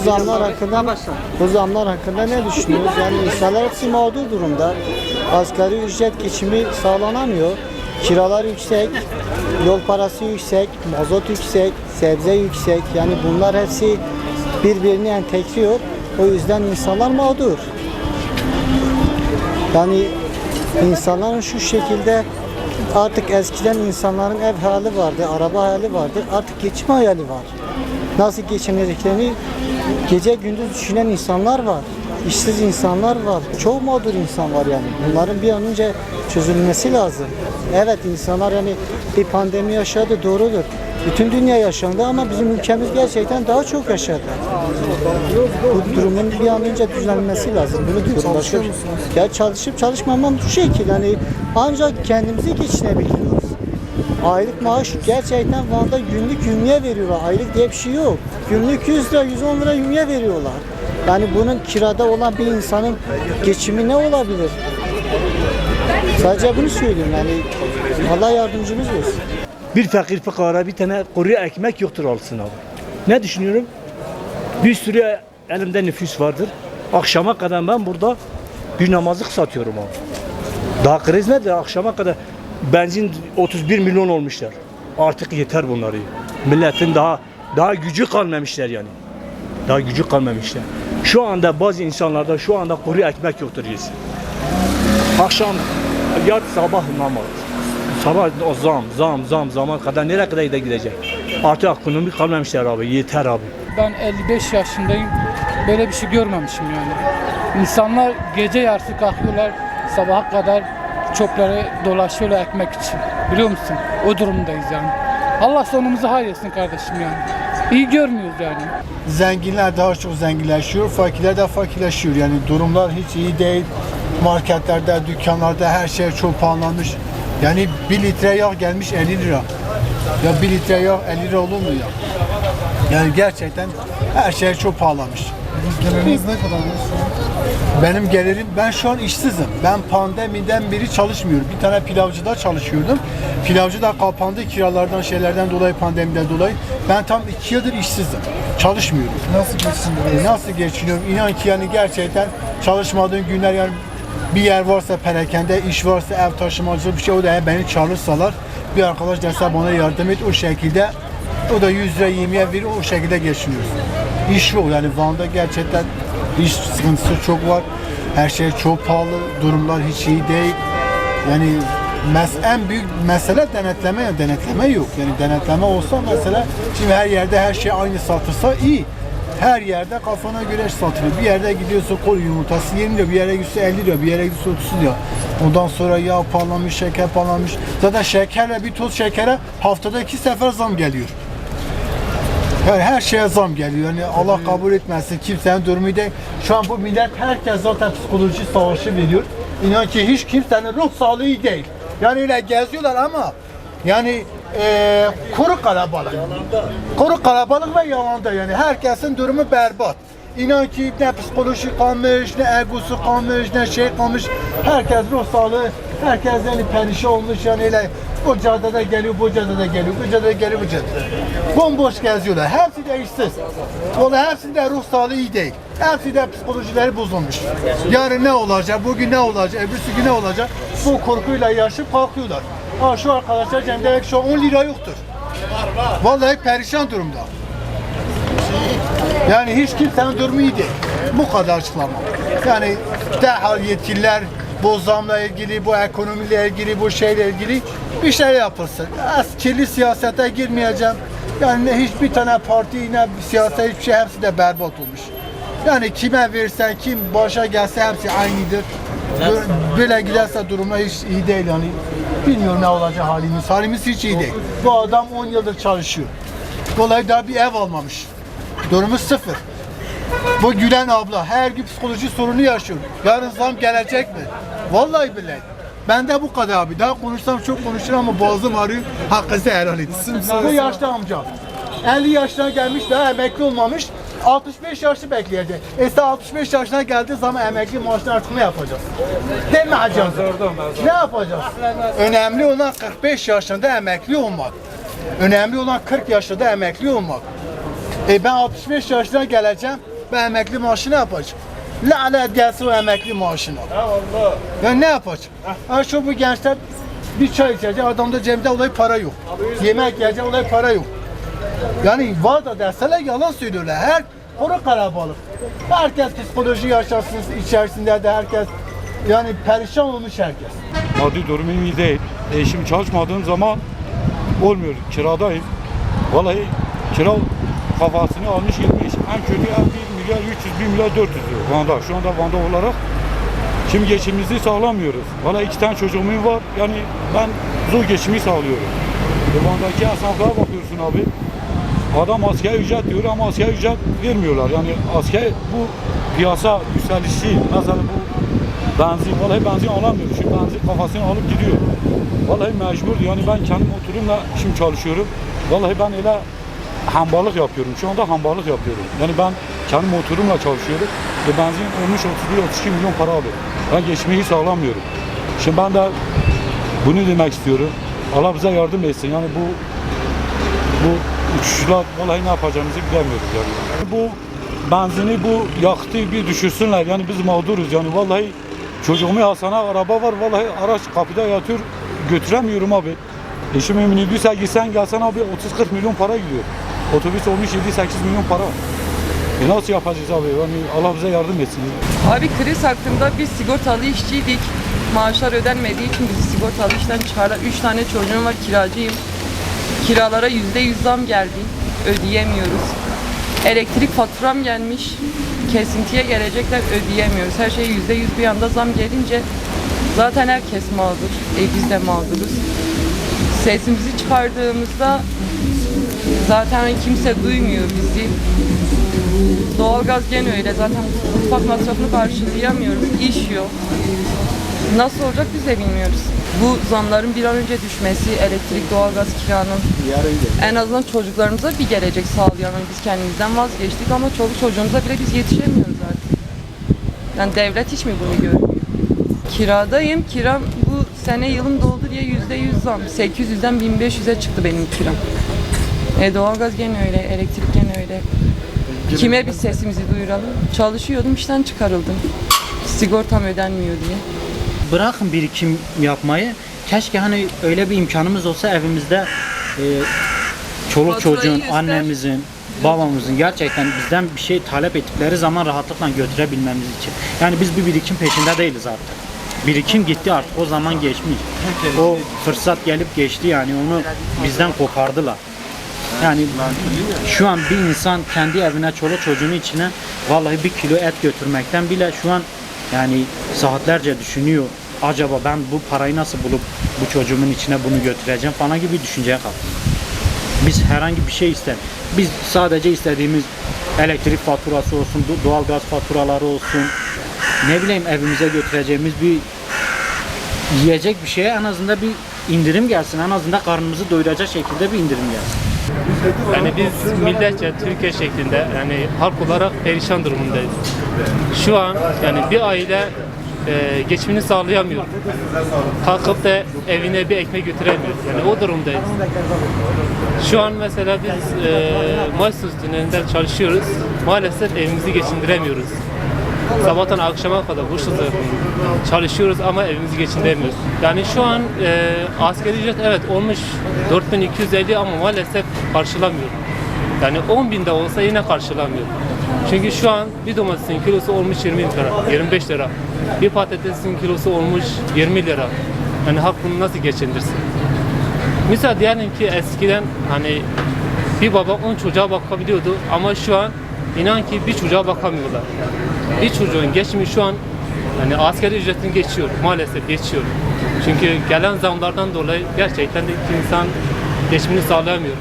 Bu zamlar hakkında bu zamlar hakkında ne düşünüyoruz? Yani insanlar hepsi mağdur durumda. Asgari ücret geçimi sağlanamıyor. Kiralar yüksek, yol parası yüksek, mazot yüksek, sebze yüksek. Yani bunlar hepsi birbirini entekliyor. O yüzden insanlar mağdur. Yani insanların şu şekilde artık eskiden insanların ev hayali vardı, araba hayali vardı. Artık geçim hayali var. Nasıl geçineceklerini gece gündüz düşünen insanlar var. İşsiz insanlar var. Çok mağdur insan var yani. Bunların bir an önce çözülmesi lazım. Evet insanlar yani bir pandemi yaşadı doğrudur. Bütün dünya yaşandı ama bizim ülkemiz gerçekten daha çok yaşadı. Bu durumun bir an önce düzenlenmesi lazım. Bunu diyorum. Başka bir şey. Ya çalışıp çalışmamam bu şekil. Yani ancak kendimizi geçinebiliyoruz. Aylık maaş gerçekten Van'da günlük yümye veriyorlar. Aylık diye bir şey yok. Günlük 100 lira, 110 lira yümye veriyorlar. Yani bunun kirada olan bir insanın geçimi ne olabilir? Sadece bunu söylüyorum yani. Allah yardımcımız olsun. Bir fakir fukara bir tane kuru ekmek yoktur alsın abi. Ne düşünüyorum? Bir sürü elimde nüfus vardır. Akşama kadar ben burada bir namazlık satıyorum abi. Daha kriz nedir? Akşama kadar benzin 31 milyon olmuşlar. Artık yeter bunları. Milletin daha daha gücü kalmamışlar yani. Daha gücü kalmamışlar. Şu anda bazı insanlarda şu anda kuru ekmek yoktur yesin. Akşam yat sabah namaz. Sabah o zam, zam, zam, zaman kadar nereye kadar da gidecek? Artık ekonomi kalmamışlar abi. Yeter abi. Ben 55 yaşındayım. Böyle bir şey görmemişim yani. İnsanlar gece yarısı kalkıyorlar sabaha kadar çöpleri dolaşıyorlar ekmek için. Biliyor musun? O durumdayız yani. Allah sonumuzu hayretsin kardeşim yani. İyi görmüyoruz yani. Zenginler daha çok zenginleşiyor, fakirler de fakirleşiyor. Yani durumlar hiç iyi değil. Marketlerde, dükkanlarda her şey çok pahalanmış. Yani bir litre yağ gelmiş 50 lira. Ya bir litre yağ 50 lira olur mu ya? Yani gerçekten her şey çok pahalanmış. Geliriniz ne kadar? Benim gelirim, ben şu an işsizim. Ben pandemiden beri çalışmıyorum. Bir tane pilavcıda çalışıyordum. Pilavcı da kapandı kiralardan, şeylerden dolayı, pandemiden dolayı. Ben tam iki yıldır işsizim. Çalışmıyorum. Nasıl geçindiriyorsunuz? E, Nasıl geçiniyorum? İnan ki yani gerçekten çalışmadığım günler yani bir yer varsa perakende, iş varsa ev taşımacılığı bir şey o da beni çağırırsalar bir arkadaş dese bana yardım et o şekilde o da 100 lira yemeğe verir o şekilde geçiniyoruz. İş yok yani Van'da gerçekten iş sıkıntısı çok var. Her şey çok pahalı, durumlar hiç iyi değil. Yani mes en büyük mesele denetleme denetleme yok. Yani denetleme olsa mesela şimdi her yerde her şey aynı satılsa iyi. Her yerde kafana göre satılıyor. Bir yerde gidiyorsa kol yumurtası 20 lira, bir yere gitse 50 lira, bir yere gitse 30 lira. Ondan sonra yağ pahalanmış, şeker pahalanmış. Zaten şekerle bir toz şekere haftada iki sefer zam geliyor. Yani her şeye zam geliyor. Yani Allah kabul etmesin. Kimsenin durumu değil. Şu an bu millet herkes zaten psikoloji savaşı veriyor. İnan ki hiç kimsenin ruh sağlığı değil. Yani öyle geziyorlar ama yani eee kuru kalabalık. Kuru kalabalık ve yalanda yani. Herkesin durumu berbat. İnan ki ne psikoloji kalmış, ne egosu kalmış, ne şey kalmış. Herkes ruh sağlığı, herkes yani perişan olmuş yani öyle bu caddede geliyor, bu caddede geliyor, bu caddede geliyor, bu caddede. Bomboş geziyorlar. Hepsi de işsiz. Vallahi hepsinde ruh sağlığı iyi değil. Hepsi de psikolojileri bozulmuş. Yarın ne olacak, bugün ne olacak, öbürsü gün ne olacak? Bu korkuyla yaşayıp kalkıyorlar. Ha şu arkadaşlar cemde şu an 10 lira yoktur. Vallahi perişan durumda. Yani hiç kimsenin durumu iyi değil. Bu kadar açıklama. Yani derhal yetkililer bu zamla ilgili, bu ekonomiyle ilgili, bu şeyle ilgili bir şey yapılsın. Az kirli siyasete girmeyeceğim. Yani ne hiçbir tane parti ne bir siyaset hiçbir şey hepsi de berbat olmuş. Yani kime versen, kim başa gelse hepsi aynıdır. Bö- Böyle giderse durumlar hiç iyi değil yani. Bilmiyorum ne olacak halimiz. Halimiz hiç iyi değil. Bu adam 10 yıldır çalışıyor. Dolayısıyla bir ev almamış. Durumu sıfır. Bu Gülen abla her gün psikoloji sorunu yaşıyor. Yarın zam gelecek mi? Vallahi billahi. Ben de bu kadar abi. Daha konuşsam çok konuşurum ama boğazım ağrıyor. Hakkınızı helal etsin. Bu yaşlı amca. 50 yaşına gelmiş daha emekli olmamış. 65 yaşlı bekleyecek. Ese 65 yaşına geldiği zaman emekli maaşını artık ne yapacağız? Demeyeceğiz. Ne yapacağız? Önemli olan 45 yaşında emekli olmak. Önemli olan 40 yaşında emekli olmak. E ben 65 yaşına geleceğim. Ben emekli maaşı ne yapacağım? Lanet gelsin o emekli maaşına. Ben ne yapacağım? Ha şu bu gençler bir çay içecek, adamda cebinde olay para yok. Yemek yiyecek olay para yok. Yani var da derseler yalan söylüyorlar. Her kuru karabalık. Herkes psikoloji yaşasın içerisinde de herkes yani perişan olmuş herkes. Maddi durumum iyi değil. Eşim çalışmadığım zaman olmuyor. Kiradayım. Vallahi kira kafasını almış gitmiş. En kötü ev 1 milyar 300, 1 milyar 400 diyor Van'da. Şu anda Van'da olarak şimdi geçimimizi sağlamıyoruz. Vallahi iki tane çocuğum var. Yani ben zor geçimi sağlıyorum. E Van'daki esnaflara bakıyorsun abi. Adam askeri ücret diyor ama askeri ücret vermiyorlar. Yani asker bu piyasa yükselişi mesela bu benzin vallahi benzin alamıyoruz. Şimdi benzin kafasını alıp gidiyor. Vallahi mecbur yani ben kendim oturumla şimdi çalışıyorum. Vallahi ben öyle hambalık yapıyorum. Şu anda hambalık yapıyorum. Yani ben kendim oturumla çalışıyorum. Ve benzin olmuş 31-32 milyon para alıyor. Ben geçmeyi sağlamıyorum. Şimdi ben de bunu demek istiyorum. Allah bize yardım etsin. Yani bu bu uçuşlar vallahi ne yapacağımızı bilemiyoruz yani. Bu benzini bu yaktı bir düşürsünler yani biz mağduruz yani vallahi çocuğumu alsana araba var vallahi araç kapıda yatıyor götüremiyorum abi. Eşime minibüse gitsen gelsen abi 30-40 milyon para gidiyor. Otobüs olmuş 7-8 milyon para. E nasıl yapacağız abi? Yani Allah bize yardım etsin. Abi kriz hakkında biz sigortalı işçiydik. Maaşlar ödenmediği için bizi sigortalı işten çıkardılar. Üç tane çocuğum var, kiracıyım. Kiralara yüzde yüz zam geldi. Ödeyemiyoruz. Elektrik faturam gelmiş. Kesintiye gelecekler ödeyemiyoruz. Her şey yüzde yüz bir anda zam gelince zaten herkes mağdur. E biz de mağduruz. Sesimizi çıkardığımızda zaten kimse duymuyor bizi. Doğalgaz gene öyle. Zaten mutfak masrafını karşılayamıyoruz. İş yok. Nasıl olacak biz de bilmiyoruz. Bu zamların bir an önce düşmesi, elektrik, doğalgaz, kiranın en azından çocuklarımıza bir gelecek sağlayalım. Biz kendimizden vazgeçtik ama çoluk çocuğumuza bile biz yetişemiyoruz artık. Yani devlet hiç mi bunu görmüyor? Kiradayım. Kiram bu sene yılım doldu diye yüzde yüz zam. 800'den 1500'e çıktı benim kiram. E doğalgaz gene öyle, elektrik gene öyle. Kime biz sesimizi duyuralım? Çalışıyordum, işten çıkarıldım. Sigortam ödenmiyor diye. bırakın birikim yapmayı. Keşke hani öyle bir imkanımız olsa evimizde e, çoluk Faturayı çocuğun, göster. annemizin, babamızın gerçekten bizden bir şey talep ettikleri zaman rahatlıkla götürebilmemiz için. Yani biz bir birikim peşinde değiliz artık. Birikim gitti artık o zaman geçmiş. O fırsat gelip geçti yani onu bizden kopardılar. Yani şu an bir insan kendi evine çoluk çocuğunun içine vallahi bir kilo et götürmekten bile şu an yani saatlerce düşünüyor. Acaba ben bu parayı nasıl bulup bu çocuğumun içine bunu götüreceğim falan gibi düşünceye kalktım. Biz herhangi bir şey ister. Biz sadece istediğimiz elektrik faturası olsun, do- doğalgaz faturaları olsun. Ne bileyim evimize götüreceğimiz bir yiyecek bir şeye en azından bir indirim gelsin. En azından karnımızı doyuracak şekilde bir indirim gelsin. Yani biz milletçe Türkiye şeklinde yani halk olarak perişan durumundayız. Şu an yani bir aile e, geçimini sağlayamıyor. Kalkıp da evine bir ekmek götüremiyor. Yani o durumdayız. Şu an mesela biz e, üstünde çalışıyoruz. Maalesef evimizi geçindiremiyoruz. Sabahtan akşama kadar şekilde çalışıyoruz ama evimizi geçindiremiyoruz. Yani şu an e, asgari ücret evet olmuş 4250 ama maalesef karşılamıyor. Yani 10 bin de olsa yine karşılamıyor. Çünkü şu an bir domatesin kilosu olmuş 20 lira, 25 lira. Bir patatesin kilosu olmuş 20 lira. Yani halk bunu nasıl geçindirsin? Mesela diyelim ki eskiden hani bir baba 10 çocuğa bakabiliyordu ama şu an inan ki bir çocuğa bakamıyorlar. Bir çocuğun geçimi şu an hani asgari ücretini geçiyor. Maalesef geçiyor. Çünkü gelen zamlardan dolayı gerçekten de insan geçimini sağlayamıyor.